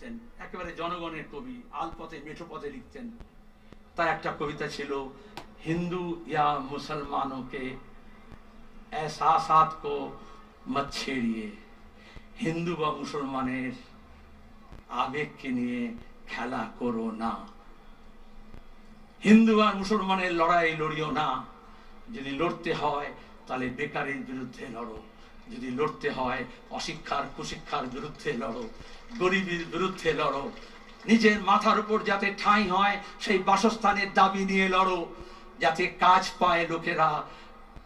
লিখছেন, একেবারে জনগণের কবি, আলপথে মেঠো পথে লিখছেন। তার একটা কবিতা ছিল, হিন্দু ইয়া মুসলমানকে এসাসাত কো মত ছেড়িয়ে, হিন্দু বা মুসলমানের আবেগকে নিয়ে খেলা করো না। হিন্দু আর মুসলমানের লড়াই লড়িও না। যদি লড়তে হয়, তাহলে বেকারের বিরুদ্ধে লড়ো। যদি লড়তে হয়, অশিক্ষার কুশিক্ষার বিরুদ্ধে লড়ো, গরিবের বিরুদ্ধে লড়ো, নিজের মাথার উপর যাতে ঠাঁই হয়, সেই বাসস্থানের দাবি নিয়ে লড়ো, যাতে কাজ পায় লোকেরা,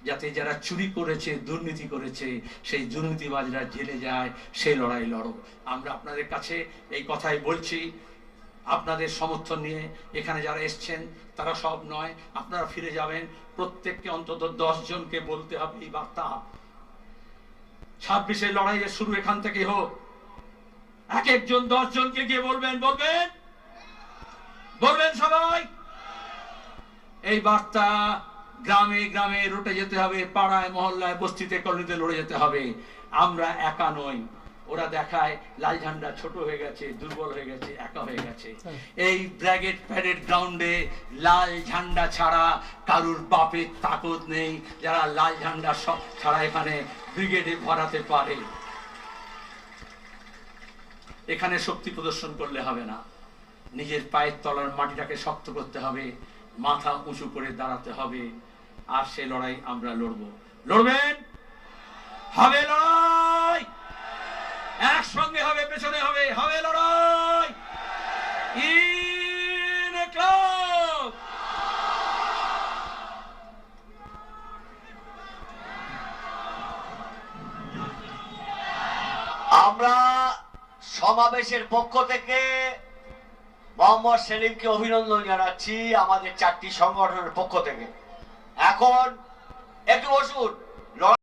যাতে যারা চুরি করেছে, দুর্নীতি করেছে, সেই দুর্নীতিবাজরা জেলে যায় সেই লড়াই লড়ো। আমরা আপনাদের কাছে এই কথাই বলছি। আপনাদের সমর্থন নিয়ে এখানে যারা এসছেন, তারা সব নয়, আপনারা ফিরে যাবেন। প্রত্যেককে অন্তত জনকে বলতে হবে এই বার্তা। ছাব্বিশের লড়াইয়ের শুরু এখান থেকে হোক, এক একজন দশ জনকে গিয়ে বলবেন বলবেন? বলবেন সবাই? এই বার্তা গ্রামে গ্রামে রুটে যেতে হবে, পাড়ায়, মহল্লায়, বস্তিতে, কলোনিতে লড়ে যেতে হবে। আমরা একা নই। ওরা দেখায় লাল ঝান্ডা ছোট হয়ে গেছে দুর্বল হয়ে গেছে একা হয়ে গেছে। এই ব্র্যাগেট প্যারেড গ্রাউন্ডে লাল ঝান্ডা ছাড়া কারুর বাপের তাকত নেই। যারা লাল ঝান্ডা সব ছাড়া এখানে ব্রিগেডে ভরাতে পারে। এখানে শক্তি প্রদর্শন করলে হবে না। নিজের পায়ের তলার মাটিটাকে শক্ত করতে হবে মাথা উঁচু করে দাঁড়াতে হবে আর সে লড়াই আমরা লড়ব। লড়বেন? হবে লড়াই! আমরা সমাবেশের পক্ষ থেকে মোহাম্মদ সেলিমকে অভিনন্দন জানাচ্ছি আমাদের চারটি সংগঠনের পক্ষ থেকে। এখন একটু বসুন।